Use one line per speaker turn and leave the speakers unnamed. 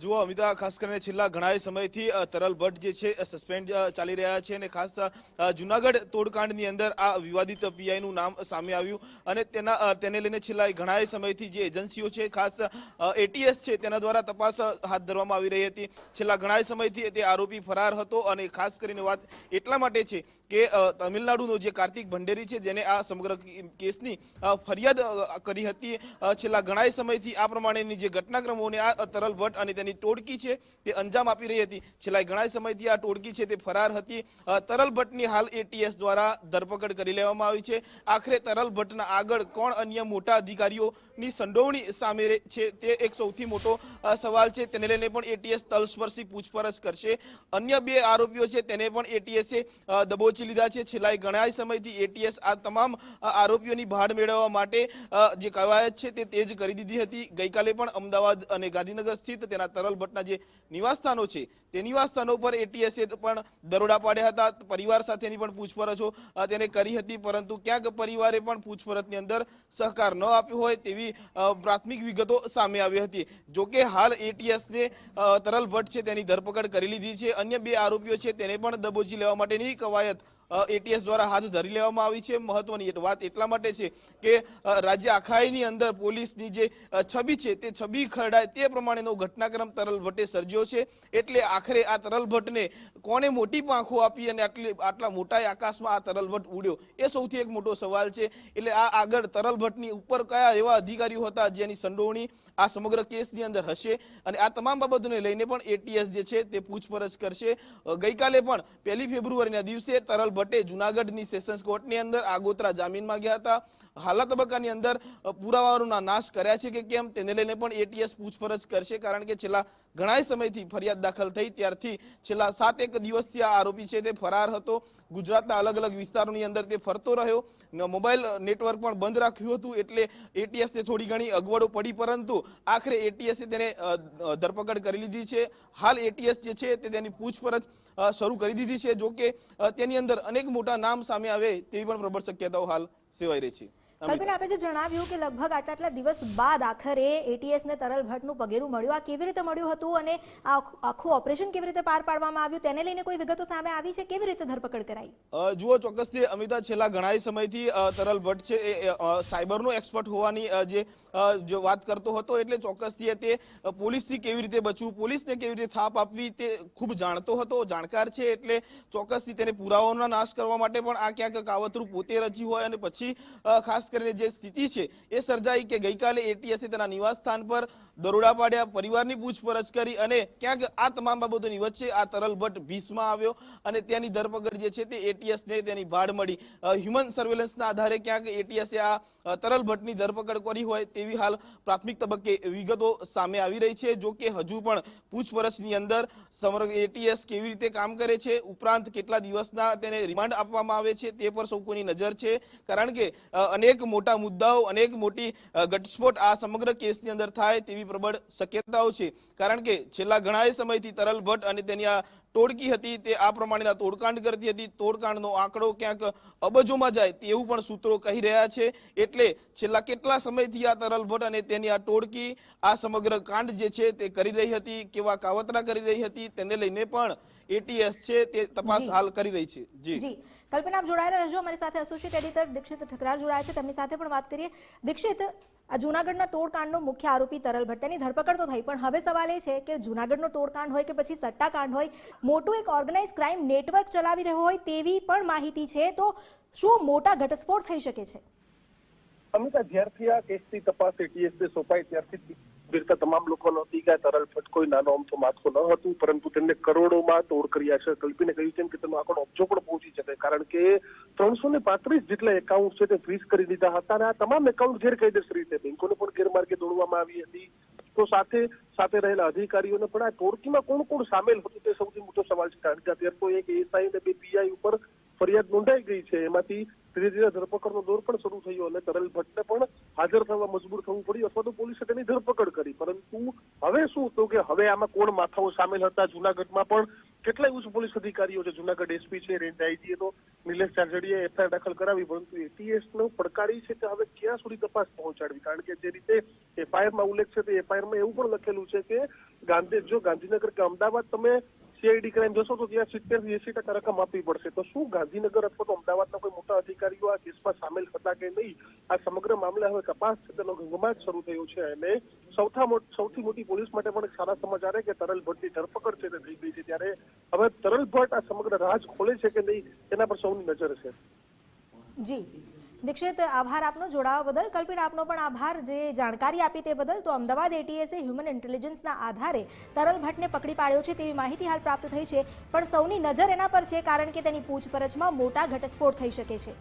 જુઓ અમિતા, ખાસ કરીને છેલ્લા ઘણા સમયથી તરલ ભટ્ટ જે છે સસ્પેન્ડ ચાલી રહ્યા છે અને ખાસ જુનાગઢ તોડકાંડની અંદર આ વિવાદિત પીઆઈનું નામ સામે આવ્યું અને તેના તેને લઈને છેલ્લા ઘણા સમયથી જે એજન્સીઓ છે, ખાસ એટીએસ છે, તેના દ્વારા તપાસ હાથ ધરવામાં આવી રહી હતી. છેલ્લા ઘણા સમયથી તે આરોપી ફરાર હતો અને ખાસ કરીને વાત એટલા માટે છે કે તમિલનાડુનો જે કાર્તિક ભંડેરી છે, જેને આ સમગ્ર કેસની ફરિયાદ કરી હતી છેલ્લા ઘણા સમયથી આ પ્રમાણેની જે ઘટનાક્રમોને આ તરલ ભટ્ટ અને તેની ટોળકી છે તે અંજામ આપી રહી હતી. છેલ્લા ઘણા સમયથી આ ટોળકી છે તે ફરાર હતી. તરલ ભટ્ટની હાલ એટીએસ દ્વારા ધરપકડ કરી લેવામાં આવી છે. આખરે તરલ ભટ્ટના આગળ કોણ અન્ય મોટા અધિકારીઓની સંડોવણી સામે છે તે એક સૌથી મોટો સવાલ છે. તેને લઈને પણ એટીએસ તલસ્પર્શી પૂછપરછ કરશે. અન્ય બે આરોપીઓ છે તેને પણ એટીએસે દબોચી લીધા છે. છેલ્લા ઘણા સમયથી એટીએસ આ તમામ આરોપીઓની ભાડ મેળવવા માટે જે કવાયત છે તે તેજ કરી દીધી હતી. ગઈકાલે પણ અમદાવાદ અને ગાંધીનગર સ્થિત તેના તરલ ભટ્ટના જે નિવાસસ્થાનો છે, તે નિવાસસ્થાનો પર એટીએસએ પણ દરોડા પાડ્યા હતા. પરિવાર સાથેની પણ પૂછપરછો તેને કરી હતી, પરંતુ ક્યાંક પરિવારે પણ પૂછપરછની અંદર સહકાર ન આપ્યો હોય તેવી પ્રાથમિક વિગતો સામે આવી હતી. જોકે હાલ એટીએસને તરલ ભટ્ટ છે તેની ધરપકડ કરી લીધી છે. અન્ય બે આરોપીઓ છે તેને પણ દબોચી લેવા માટેની કવાયત એટીએસ દ્વારા હાથ ધરી લેવામાં આવી છે. મહત્વની વાત એટલા માટે છે કે રાજ્ય આખાઈની અંદર પોલીસની જે છબી છે તે છબી ખરડાય તે પ્રમાણેનો ઘટનાક્રમ તરલ ભટ્ટે સર્જ્યો છે. એટલે આખરે આ તરલ ભટ્ટને કોને મોટી પાંખો આપી અને આટલી, આટલા મોટા આકાશમાં આ તરલ ભટ્ટ ઉડ્યો? એ સૌથી એક મોટો સવાલ છે. એટલે આ આગળ તરલ ભટ્ટની ઉપર કયા એવા અધિકારીઓ હતા જેની સંડોવણી આ સમગ્ર કેસની અંદર હશે? અને આ તમામ બાબતોને લઈને પણ એટીએસ જે છે તે પૂછપરછ કરશે. ગઈકાલે પણ પહેલી ફેબ્રુઆરીના દિવસે તરલ ભટ્ટે જુનાગઢની સેશન્સ કોર્ટની અંદર આગોતરા જામીનમાં ગયા હતા. હાલના તબક્કાની અંદર પુરાવાઓના નાશ કર્યા છે કે કેમ તેને લઈને પણ એટીએસ પૂછપરછ કરશે કારણ કે છેલ્લા ઘણા સમયથી ફરિયાદ દાખલ થઈ. ત્યારથી છેલ્લા સાત એક દિવસથી આ આરોપી છે તે ફરાર હતો. ગુજરાતના અલગ અલગ વિસ્તારોની અંદર તે ફરતો રહ્યો. મોબાઈલ નેટવર્ક પણ બંધ રાખ્યું હતું એટલે એટીએસને થોડી ઘણી અગવડો પડી, પરંતુ આખરે એટીએસે તેને ધરપકડ કરી લીધી છે. હાલ એટીએસ જે છે તે તેની પૂછપરછ શરૂ કરી દીધી છે. જોકે તેની અંદર અનેક મોટા નામ સામે આવે તેવી પણ પ્રબળ શક્યતાઓ હાલ સેવાઈ રહી છે.
કલ્પના આપે જે જણાવ્યું કે લગભગ આટલા આટલા દિવસ બાદ આખરે એટીએસ ને તરલ ભટ્ટનું પગેરું મળ્યું. આ કેવી રીતે મળ્યું હતું અને આખું- ઓપરેશન કેવી રીતે પાર પાડવામાં આવ્યું? તેને લઈને કોઈ વિગતો સામે આવી છે? કેવી રીતે ધરપકડ કરાઈ?
જુઓ ચોક્કસથી અમિતા છેલ્લા ઘણા સમયથી તરલ ભટ્ટ છે એ સાયબરનો એક્સપર્ટ હોવાની જે વાત કરતો હતો એટલે ચોક્કસથી તે પોલીસથી કેવી રીતે બચવું પોલીસને કેવી રીતે થાપ આપવી તે ખૂબ જાણતો હતો જાણકાર છે એટલે ચોક્કસથી તેને પુરાવાનો નાશ કરવા માટે પણ આ ક્યાંક કાવતરું પોતે રચ્યું હોય અને પછી અ, કરીને જે સ્થિતિ છે એ સર્જાઈ કે ગઈકાલે એટીએસે તેના નિવાસ સ્થાન પર દરોડા પાડ્યા પરિવારની પૂછપરછ કરી અને ક્યાંક આ તમામ બાબતોની વચ્ચે આ તરલ ભટ્ટ ભીસમાં આવ્યો અને તેની ધરપકડ જે છે તે એટીએસને તેની ભાડ મળી. હ્યુમન સર્વેલન્સના આધારે ક્યાંક એટીએસે આ તરલ ભટ્ટની ધરપકડ કરી હોય તેવી હાલ પ્રાથમિક તબક્કે વિગતો સામે આવી રહી છે. જો કે હજુ પણ પૂછપરછની અંદર સમગ્ર એટીએસ કેવી રીતે કામ કરે છે ઉપરાંત કેટલા દિવસના તેને રિમાન્ડ આપવામાં આવે છે તે પર સૌ કોઈની નજર છે. કારણ કે અ, અનેક મોટા મુદ્દાઓ અનેક મોટી ઘટસ્ફોટ આ સમગ્ર કેસની અંદર થાય તેવી પ્રબળ શક્યતાઓ છે. કારણ કે છેલ્લા ઘણા સમયથી તરલ ભટ્ટ અને તેની આ ટોળકી હતી તે આ પ્રમાણેના તોડકાંડ કરતી હતી. તોડકાંડનો આંકડો ક્યાંક અબજોમાં જાય તેવું પણ સૂત્રો કહી રહ્યા છે. એટલે છેલ્લા કેટલા સમયથી આ તરલ ભટ્ટ અને તેની આ ટોળકી આ સમગ્ર કાંડ જે છે તે કરી રહી હતી કેવા કાવતરા કરી રહી હતી તેને લઈને પણ એટીએસ છે તે તપાસ હાલ કરી રહી છે. જી.
જી. કલ્પના, આપ જોડાયેલા રહેજો. અમારી સાથે એસોસિએટ એડિટર દીક્ષિત ઠકરાર જોડાયા છે. તેમની સાથે પણ વાત કરીએ. દીક્ષિત, આ જૂનાગઢના તોડકાંડનો મુખ્ય આરોપી તરલ ભટ્ટ. તેની ધરપકડ તો થઈ, પણ હવે સવાલ એ છે કે જૂનાગઢનો તોડકાંડ હોય કે પછી સટ્ટાકાંડ હોય, મોટું એક ઓર્ગેનાઇઝ ક્રાઇમ નેટવર્ક ચલાવી રહ્યો હોય તેવી પણ માહિતી છે. તો શું મોટા ઘટસ્ફોટ થઈ શકે છે?
અમિતા, જ્યારથી આ કેસની તપાસ એટીએસને સોંપાઈ, ત્યારથી બીરતા તમામ લોકોનો હતી કે તરલ ફટકો નાનો અમથો માથો ન હતું, પરંતુ તેમને કરોડોમાં તોડ કર્યા છે કલ્પીને કહ્યું તેમ કે તેનો આંકડો અબજો પણ પહોંચી શકે કારણ કે ત્રણસો ને પાંત્રીસ જેટલા એકાઉન્ટ છે તે ફ્રીઝ કરી દીધા હતા અને આ તમામ એકાઉન્ટ ગેરકાયદેસર રીતે બેંકોને પણ ગેરમાર્ગે દોડવામાં આવી હતી. તો સાથે સાથે રહેલા અધિકારીઓને પણ આ ટોળકીમાં કોણ કોણ સામેલ હતું તે સૌથી મોટો સવાલ છે, કારણ કે અત્યારે તો એક એસઆઈ અને બે પીઆઈ ઉપર ફરિયાદ નોંધાઈ ગઈ છે. એમાંથી ધીરે ધીરે ધરપકડનો દોર પણ શરૂ થયો અને તરલ ભટ્ટને પણ હાજર થવા મજબૂર થવું પડ્યું, અથવા તો પોલીસે તેની ધરપકડ શું તો કે હવે આમાં કોણ માથાઓ સામેલ હતા? જુનાગઢમાં પણ કેટલાય ઉચ્ચ પોલીસ અધિકારીઓ છે. જુનાગઢ એસપી છે, રેન્જ આઈજી તો નિલેશ ચારજડીએ એફઆઈઆર દાખલ કરાવી, પરંતુ એટીએસ નો પડકારી છે કે હવે ક્યાં સુધી તપાસ પહોંચાડવી? કારણ કે જે રીતે એફઆઈઆરમાં ઉલ્લેખ છે, તે એફઆઈઆરમાં એવું પણ લખેલું છે કે ગાંધી, જો ગાંધીનગર કે અમદાવાદ તમે સીઆઈડી ક્રાઇમ જશો તો ત્યાં સિત્તેરથી એસી ટકા રકમ આપવી પડશે. તો શું ગાંધીનગર અથવા તો અમદાવાદના કોઈ મોટા અધિકારીઓ આ કેસમાં સામેલ હતા કે નહીં આ સમગ્ર મામલે હવે તપાસ છે તેનો ઘંઘમાટ શરૂ થયો છે અને સૌથા સૌથી મોટી પોલીસ માટે પણ સારા સમાચાર કે તરલ ભટ્ટની ધરપકડ છે તે થઈ ગઈ છે ત્યારે હવે તરલ ભટ્ટ આ સમગ્ર રાજ ખોલે છે કે નહીં તેના પર સૌની નજર છે.
જી. દીક્ષિત, આભાર આપનો, જોડાવા બદલ. કલ્પિન, આપનો પણ આભાર. જે જાણકારી આપી તે બદલ તો અમદાવાદ એટીએસે હ્યુમન ઇન્ટેલિજન્સના આધારે તરલ ભટ્ટને પકડી પાડ્યો છે તેવી માહિતી હાલ પ્રાપ્ત થઈ છે. પણ સૌની નજર એના પર છે કારણ કે તેની પૂછપરછમાં મોટા ઘટસ્ફોટ થઈ શકે છે.